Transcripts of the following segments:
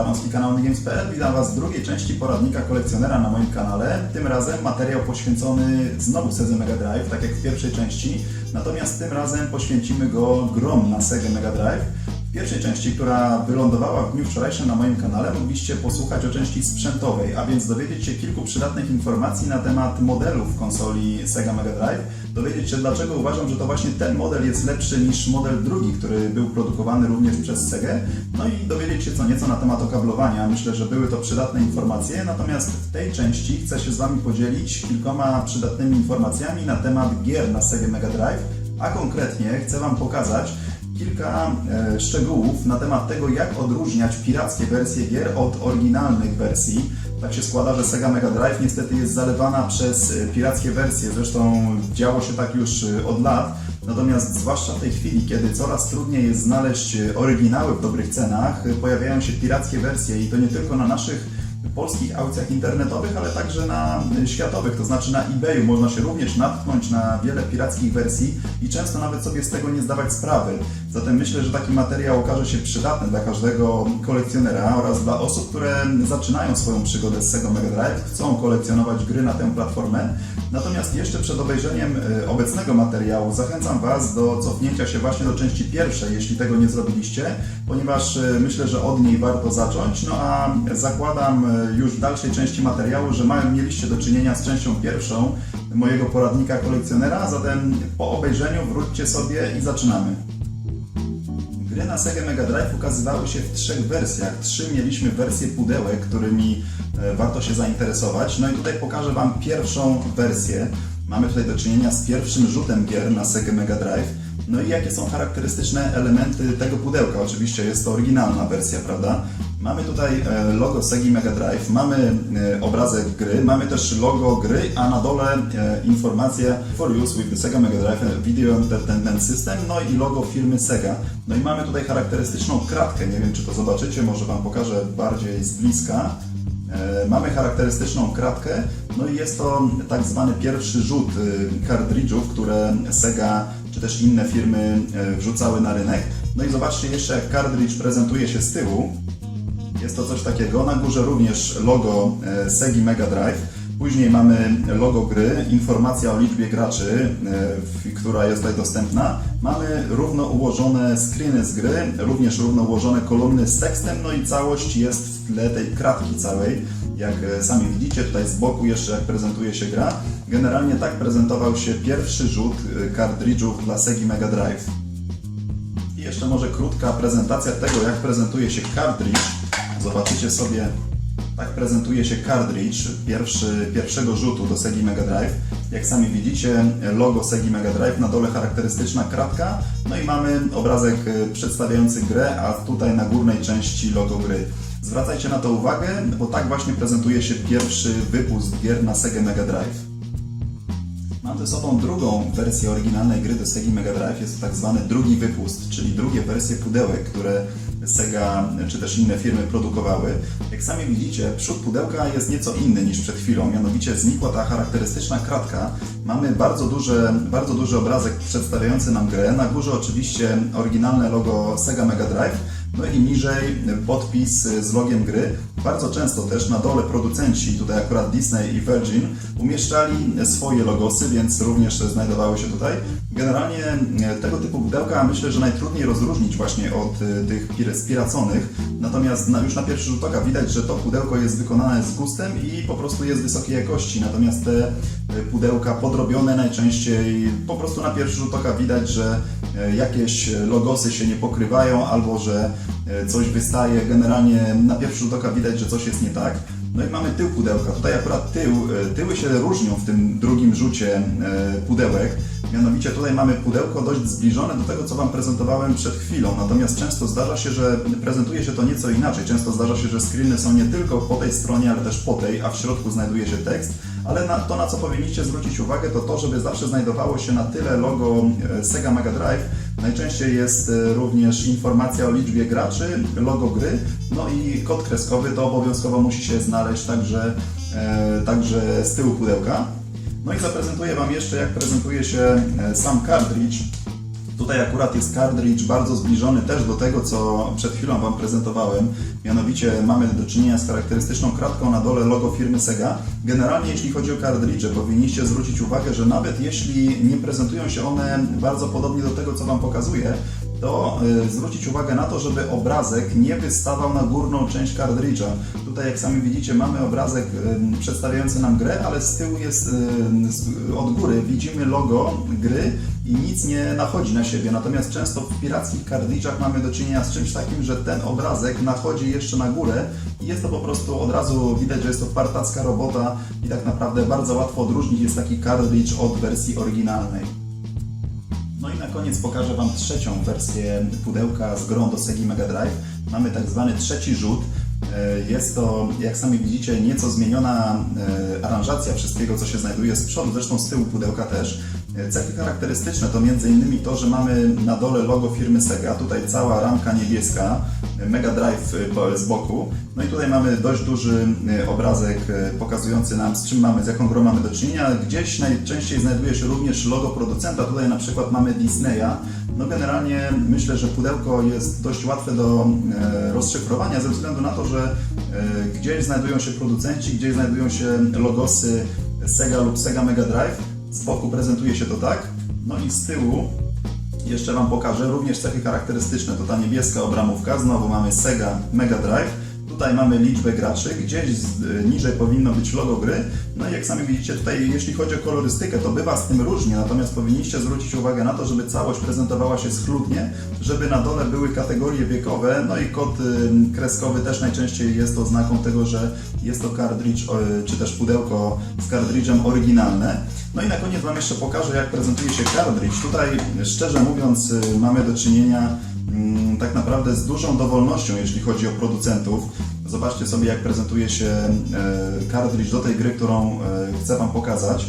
Baranowski, kanał Games.pl. Witam Was w drugiej części poradnika kolekcjonera na moim kanale. Tym razem materiał poświęcony znowu Sedze Mega Drive, tak jak w pierwszej części. Natomiast tym razem poświęcimy go grom na Sega Mega Drive. W pierwszej części, która wylądowała w dniu wczorajszym na moim kanale, mogliście posłuchać o części sprzętowej, a więc dowiedzieć się kilku przydatnych informacji na temat modelów konsoli Sega Mega Drive, dowiedzieć się dlaczego uważam, że to właśnie ten model jest lepszy niż model drugi, który był produkowany również przez Segę, no i dowiedzieć się co nieco na temat okablowania. Myślę, że były to przydatne informacje, natomiast w tej części chcę się z Wami podzielić kilkoma przydatnymi informacjami na temat gier na Sega Mega Drive, a konkretnie chcę Wam pokazać, kilka e, szczegółów na temat tego, jak odróżniać pirackie wersje gier od oryginalnych wersji. Tak się składa, że Sega Mega Drive niestety jest zalewana przez e, pirackie wersje, zresztą działo się tak już e, od lat. Natomiast zwłaszcza w tej chwili, kiedy coraz trudniej jest znaleźć e, oryginały w dobrych cenach, pojawiają się pirackie wersje i to nie tylko na naszych polskich aukcjach internetowych, ale także na y, światowych, to znaczy na eBayu można się również natknąć na wiele pirackich wersji i często nawet sobie z tego nie zdawać sprawy. Zatem myślę, że taki materiał okaże się przydatny dla każdego kolekcjonera oraz dla osób, które zaczynają swoją przygodę z Sega Mega Drive, chcą kolekcjonować gry na tę platformę. Natomiast jeszcze przed obejrzeniem y, obecnego materiału zachęcam Was do cofnięcia się właśnie do części pierwszej, jeśli tego nie zrobiliście, ponieważ y, myślę, że od niej warto zacząć. No a zakładam y, już w dalszej części materiału, że mieliście do czynienia z częścią pierwszą mojego poradnika kolekcjonera, zatem po obejrzeniu wróćcie sobie i zaczynamy. Gry na Sega Mega Drive ukazywały się w trzech wersjach. Trzy mieliśmy wersje pudełek, którymi e, warto się zainteresować. No i tutaj pokażę Wam pierwszą wersję. Mamy tutaj do czynienia z pierwszym rzutem gier na Sega Mega Drive. No i jakie są charakterystyczne elementy tego pudełka? Oczywiście jest to oryginalna wersja, prawda? Mamy tutaj e, logo Sega Mega Drive, mamy e, obrazek gry, mamy też logo gry, a na dole e, informacja For use with the Sega Mega Drive Video Entertainment System, no i logo firmy Sega. No i mamy tutaj charakterystyczną kratkę, nie wiem czy to zobaczycie, może Wam pokażę bardziej z bliska. Mamy charakterystyczną kratkę, no i jest to tak zwany pierwszy rzut y, kartridżów, które Sega czy też inne firmy wrzucały na rynek. No i zobaczcie jeszcze jak kartridż prezentuje się z tyłu. Jest to coś takiego. Na górze również logo e, Segi Mega Drive. Później mamy logo gry, informacja o liczbie graczy, e, która jest tutaj dostępna. Mamy równo ułożone screeny z gry, również równo ułożone kolumny z tekstem, no i całość jest w tle tej kratki całej. Jak e, sami widzicie, tutaj z boku jeszcze jak prezentuje się gra. Generalnie tak prezentował się pierwszy rzut kartridżów dla Segi Mega Drive. I jeszcze może krótka prezentacja tego, jak prezentuje się cartridge. Zobaczycie sobie, tak prezentuje się cartridge pierwszy, pierwszego rzutu do Segi Mega Drive. Jak sami widzicie, logo Segi Mega Drive, na dole charakterystyczna kratka, no i mamy obrazek e, przedstawiający grę, a tutaj na górnej części logo gry. Zwracajcie na to uwagę, bo tak właśnie prezentuje się pierwszy wypust gier na Sega Mega Drive. Mam ze sobą drugą wersję oryginalnej gry do Sega Mega Drive. Jest to tak zwany drugi wypust, czyli drugie wersje pudełek, które Sega czy też inne firmy produkowały. Jak sami widzicie, przód pudełka jest nieco inny niż przed chwilą, mianowicie znikła ta charakterystyczna kratka. Mamy bardzo, duże, bardzo duży obrazek przedstawiający nam grę. Na górze oczywiście oryginalne logo Sega Mega Drive. No i niżej podpis z logiem gry. Bardzo często też na dole producenci, tutaj akurat Disney i Virgin, umieszczali swoje logosy, więc również znajdowały się tutaj. Generalnie e, tego typu pudełka myślę, że najtrudniej rozróżnić właśnie od e, tych pir- spiraconych. Natomiast na, już na pierwszy rzut oka widać, że to pudełko jest wykonane z gustem i po prostu jest wysokiej jakości. Natomiast te e, pudełka podrobione najczęściej po prostu na pierwszy rzut oka widać, że jakieś logosy się nie pokrywają albo że coś wystaje. Generalnie na pierwszy rzut oka widać, że coś jest nie tak. No i mamy tył pudełka. Tutaj akurat tył, e, tyły się różnią w tym drugim rzucie e, pudełek. Mianowicie tutaj mamy pudełko dość zbliżone do tego, co Wam prezentowałem przed chwilą. Natomiast często zdarza się, że prezentuje się to nieco inaczej. Często zdarza się, że screeny są nie tylko po tej stronie, ale też po tej, a w środku znajduje się tekst. Ale na, to, na co powinniście zwrócić uwagę, to to, żeby zawsze znajdowało się na tyle logo e, Sega Mega Drive. Najczęściej jest e, również informacja o liczbie graczy, logo gry, no i kod kreskowy to obowiązkowo musi się znaleźć także, e, także z tyłu pudełka. No i zaprezentuję Wam jeszcze, jak prezentuje się sam cartridge. Tutaj akurat jest cartridge bardzo zbliżony też do tego, co przed chwilą Wam prezentowałem. Mianowicie mamy do czynienia z charakterystyczną kratką na dole logo firmy Sega. Generalnie jeśli chodzi o cartridge, powinniście zwrócić uwagę, że nawet jeśli nie prezentują się one bardzo podobnie do tego, co Wam pokazuję, to y, zwrócić uwagę na to, żeby obrazek nie wystawał na górną część kartridża. Tutaj jak sami widzicie mamy obrazek przedstawiający nam grę, ale z tyłu jest od góry widzimy logo gry i nic nie nachodzi na siebie. Natomiast często w pirackich kartridżach mamy do czynienia z czymś takim, że ten obrazek nachodzi jeszcze na górę i jest to po prostu od razu widać, że jest to partacka robota i tak naprawdę bardzo łatwo odróżnić jest taki kartridż od wersji oryginalnej. No i na koniec pokażę Wam trzecią wersję pudełka z grą do Segi Mega Drive. Mamy tak zwany trzeci rzut. E, Jest to, jak sami widzicie, nieco zmieniona e, aranżacja wszystkiego, co się znajduje z przodu, zresztą z tyłu pudełka też. E, Cechy charakterystyczne to m.in. to, że mamy na dole logo firmy Sega, tutaj cała ramka niebieska, e, Mega Drive e, z boku. No i tutaj mamy dość duży obrazek pokazujący nam, z czym mamy, z jaką grą mamy do czynienia. Gdzieś najczęściej znajduje się również logo producenta. Tutaj na przykład mamy Disneya. No generalnie myślę, że pudełko jest dość łatwe do rozszyfrowania ze względu na to, że gdzieś znajdują się producenci, gdzieś znajdują się logosy Sega lub Sega Mega Drive. Z boku prezentuje się to tak. No i z tyłu jeszcze Wam pokażę również cechy charakterystyczne. To ta niebieska obramówka. Znowu mamy Sega Mega Drive. Tutaj mamy liczbę graczy, gdzieś z, y, niżej powinno być logo gry. No i jak sami widzicie tutaj, jeśli chodzi o kolorystykę, to bywa z tym różnie, natomiast powinniście zwrócić uwagę na to, żeby całość prezentowała się schludnie, żeby na dole były kategorie wiekowe, no i kod y, kreskowy też najczęściej jest oznaką tego, że jest to cartridge, y, czy też pudełko z cartridge'em oryginalne. No i na koniec Wam jeszcze pokażę, jak prezentuje się cartridge. Tutaj, szczerze mówiąc, mamy do czynienia mm, tak naprawdę z dużą dowolnością, jeśli chodzi o producentów. Zobaczcie sobie, jak prezentuje się e, cartridge do tej gry, którą e, chcę Wam pokazać.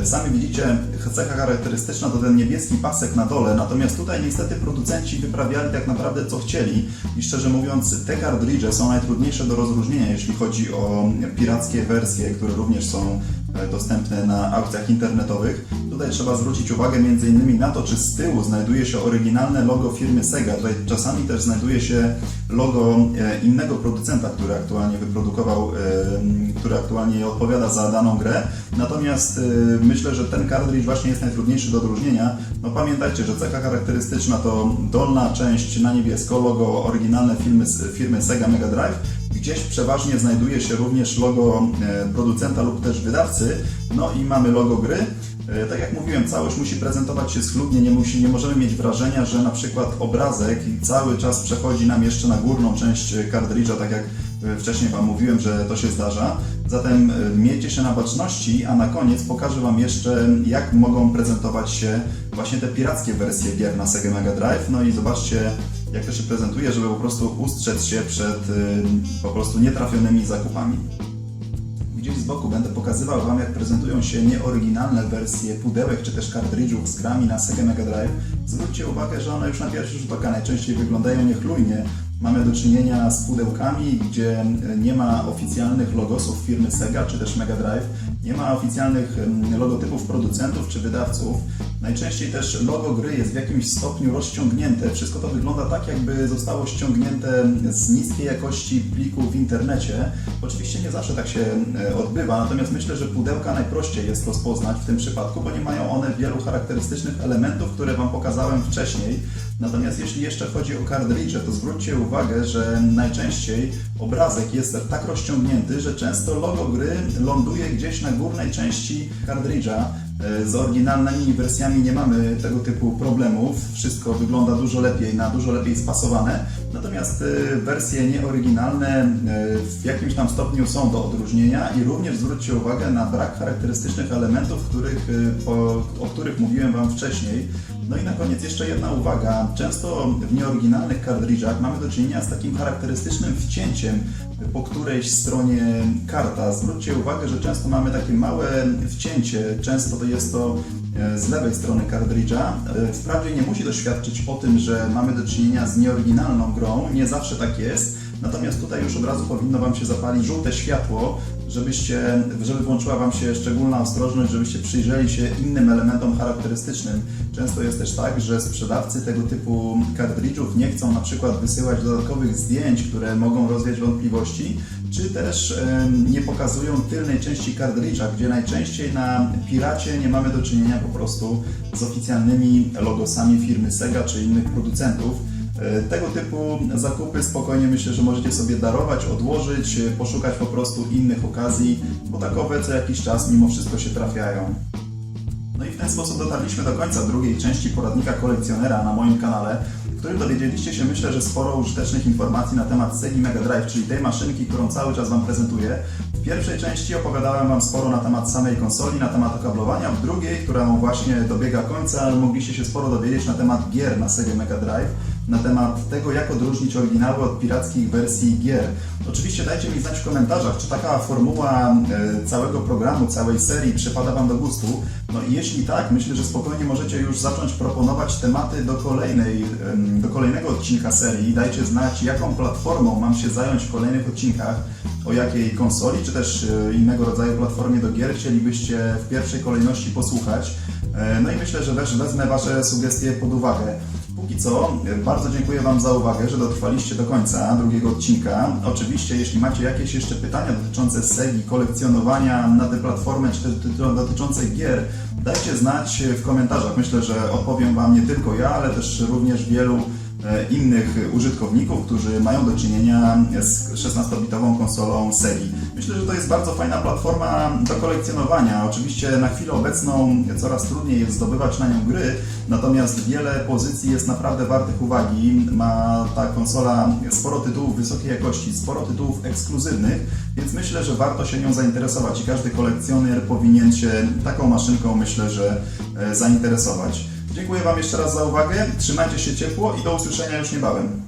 E, Sami widzicie, cecha charakterystyczna to ten niebieski pasek na dole, natomiast tutaj niestety producenci wyprawiali tak naprawdę co chcieli i szczerze mówiąc te kartridże są najtrudniejsze do rozróżnienia, jeśli chodzi o pirackie wersje, które również są e, dostępne na aukcjach internetowych. Tutaj trzeba zwrócić uwagę m.in. na to, czy z tyłu znajduje się oryginalne logo firmy Sega. Tutaj czasami też znajduje się logo e, innego producenta, który aktualnie wyprodukował, e, który aktualnie odpowiada za daną grę. Natomiast e, myślę, że ten cartridge właśnie jest najtrudniejszy do odróżnienia. No pamiętajcie, że cecha charakterystyczna to dolna część na niebiesko, logo oryginalne firmy, firmy Sega Mega Drive. Gdzieś przeważnie znajduje się również logo producenta lub też wydawcy, no i mamy logo gry. E, Tak jak mówiłem, całość musi prezentować się schludnie, nie, musi, nie możemy mieć wrażenia, że na przykład obrazek cały czas przechodzi nam jeszcze na górną część kartridża, tak jak e, wcześniej Wam mówiłem, że to się zdarza. Zatem e, miejcie się na baczności, a na koniec pokażę Wam jeszcze, jak mogą prezentować się właśnie te pirackie wersje gier na Sega Mega Drive. No i zobaczcie, jak to się prezentuje, żeby po prostu ustrzec się przed po prostu nietrafionymi zakupami. Gdzieś z boku będę pokazywał Wam, jak prezentują się nieoryginalne wersje pudełek czy też kartridżów z grami na Sega Mega Drive. Zwróćcie uwagę, że one już na pierwszy rzut oka najczęściej wyglądają niechlujnie. Mamy do czynienia z pudełkami, gdzie nie ma oficjalnych logosów firmy Sega czy też Mega Drive, nie ma oficjalnych logotypów producentów czy wydawców. Najczęściej też logo gry jest w jakimś stopniu rozciągnięte. Wszystko to wygląda tak, jakby zostało ściągnięte z niskiej jakości pliku w internecie. Oczywiście nie zawsze tak się odbywa, natomiast myślę, że pudełka najprościej jest rozpoznać w tym przypadku, bo nie mają one wielu charakterystycznych elementów, które Wam pokazałem wcześniej. Natomiast jeśli jeszcze chodzi o kartridże, to zwróćcie uwagę, że najczęściej obrazek jest tak rozciągnięty, że często logo gry ląduje gdzieś na górnej części kartridża. E, Z oryginalnymi wersjami nie mamy tego typu problemów. Wszystko wygląda dużo lepiej, na dużo lepiej spasowane. Natomiast e, wersje nieoryginalne e, w jakimś tam stopniu są do odróżnienia i również zwróćcie uwagę na brak charakterystycznych elementów, których, po, o których mówiłem Wam wcześniej. No i na koniec jeszcze jedna uwaga. Często w nieoryginalnych kartridżach mamy do czynienia z takim charakterystycznym wcięciem po którejś stronie karta. Zwróćcie uwagę, że często mamy takie małe wcięcie, często to jest to z lewej strony kartridża. E, Wprawdzie nie musi to świadczyć o tym, że mamy do czynienia z nieoryginalną grą, nie zawsze tak jest. Natomiast tutaj już od razu powinno Wam się zapalić żółte światło, żebyście, żeby włączyła Wam się szczególna ostrożność, żebyście przyjrzeli się innym elementom charakterystycznym. Często jest też tak, że sprzedawcy tego typu kartridżów nie chcą na przykład wysyłać dodatkowych zdjęć, które mogą rozwiać wątpliwości, czy też nie pokazują tylnej części kartridża, gdzie najczęściej na Piracie nie mamy do czynienia po prostu z oficjalnymi logosami firmy Sega czy innych producentów. E, Tego typu zakupy spokojnie myślę, że możecie sobie darować, odłożyć, e, poszukać po prostu innych okazji, bo takowe co jakiś czas mimo wszystko się trafiają. No i w ten sposób dotarliśmy do końca drugiej części poradnika kolekcjonera na moim kanale, w którym dowiedzieliście się myślę, że sporo użytecznych informacji na temat Sega Mega Drive, czyli tej maszynki, którą cały czas Wam prezentuję. W pierwszej części opowiadałem Wam sporo na temat samej konsoli, na temat okablowania, w drugiej, która właśnie dobiega końca, mogliście się sporo dowiedzieć na temat gier na Sega Mega Drive, na temat tego, jak odróżnić oryginały od pirackich wersji gier. Oczywiście dajcie mi znać w komentarzach, czy taka formuła e, całego programu, całej serii przypada Wam do gustu. No i jeśli tak, myślę, że spokojnie możecie już zacząć proponować tematy do, kolejnej, do kolejnego odcinka serii. Dajcie znać, jaką platformą mam się zająć w kolejnych odcinkach, o jakiej konsoli, czy też e, innego rodzaju platformie do gier chcielibyście w pierwszej kolejności posłuchać. E, No i myślę, że też wezmę Wasze sugestie pod uwagę. Póki co, bardzo dziękuję Wam za uwagę, że dotrwaliście do końca drugiego odcinka. Oczywiście, jeśli macie jakieś jeszcze pytania dotyczące SEGI, kolekcjonowania na tę platformę, czy dotyczące gier, dajcie znać w komentarzach. Myślę, że odpowiem Wam nie tylko ja, ale też również wielu innych użytkowników, którzy mają do czynienia z 16-bitową konsolą Segi. Myślę, że to jest bardzo fajna platforma do kolekcjonowania. Oczywiście na chwilę obecną coraz trudniej jest zdobywać na nią gry, natomiast wiele pozycji jest naprawdę wartych uwagi. Ma ta konsola sporo tytułów wysokiej jakości, sporo tytułów ekskluzywnych, więc myślę, że warto się nią zainteresować i każdy kolekcjoner powinien się taką maszynką, myślę, że e, zainteresować. Dziękuję Wam jeszcze raz za uwagę, trzymajcie się ciepło i do usłyszenia już niebawem.